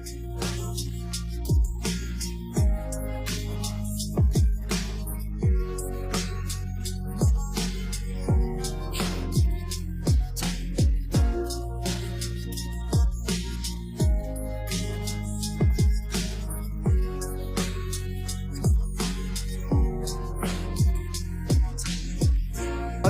Bye.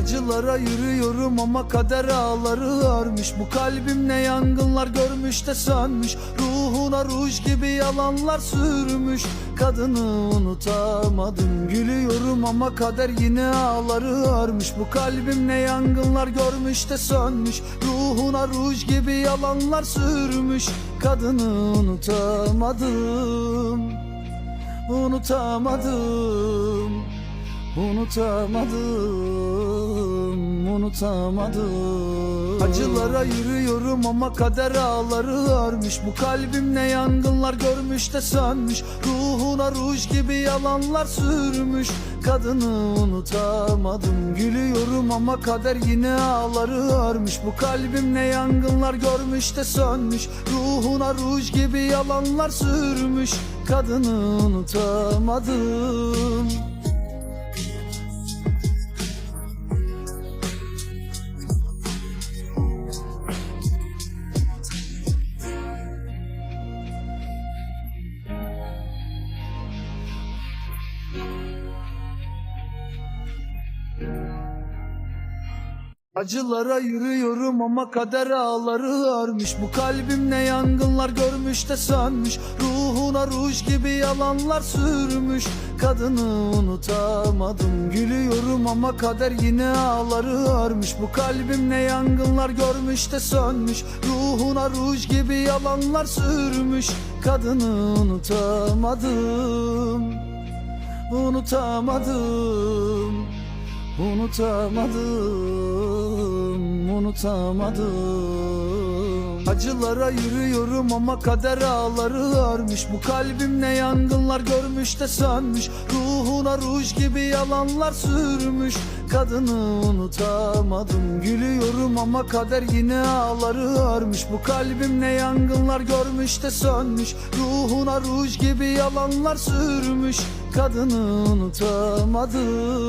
Acılara yürüyorum ama kader ağları örmüş. Bu kalbim ne yangınlar görmüş de sönmüş. Ruhuna ruj gibi yalanlar sürmüş. Kadını unutamadım. Gülüyorum ama kader yine ağları örmüş. Bu kalbim ne yangınlar görmüş de sönmüş. Ruhuna ruj gibi yalanlar sürmüş. Kadını unutamadım. Unutamadım Unutamadım, unutamadım. Acılara yürüyorum ama kader ağları örmüş. Bu kalbim ne yangınlar görmüş de sönmüş. Ruhuna ruj gibi yalanlar sürmüş. Kadını unutamadım Gülüyorum ama kader yine ağları örmüş. Bu kalbim ne yangınlar görmüş de sönmüş. Ruhuna ruj gibi yalanlar sürmüş. Kadını unutamadım Acılara yürüyorum ama kader ağları örmüş Bu kalbim ne yangınlar görmüş de sönmüş. Ruhuna ruj gibi yalanlar sürmüş. Kadını unutamadım. Gülüyorum ama kader yine ağları örmüş Bu kalbim ne yangınlar görmüş de sönmüş. Ruhuna ruj gibi yalanlar sürmüş. Kadını unutamadım Unutamadım Unutamadım, unutamadım Acılara yürüyorum ama kader ağları örmüş. Bu kalbim ne yangınlar görmüş de sönmüş. Ruhuna ruj gibi yalanlar sürmüş. Kadını unutamadım. Gülüyorum ama kader yine ağları örmüş. Bu kalbim ne yangınlar görmüş de sönmüş. Ruhuna ruj gibi yalanlar sürmüş. Kadını unutamadım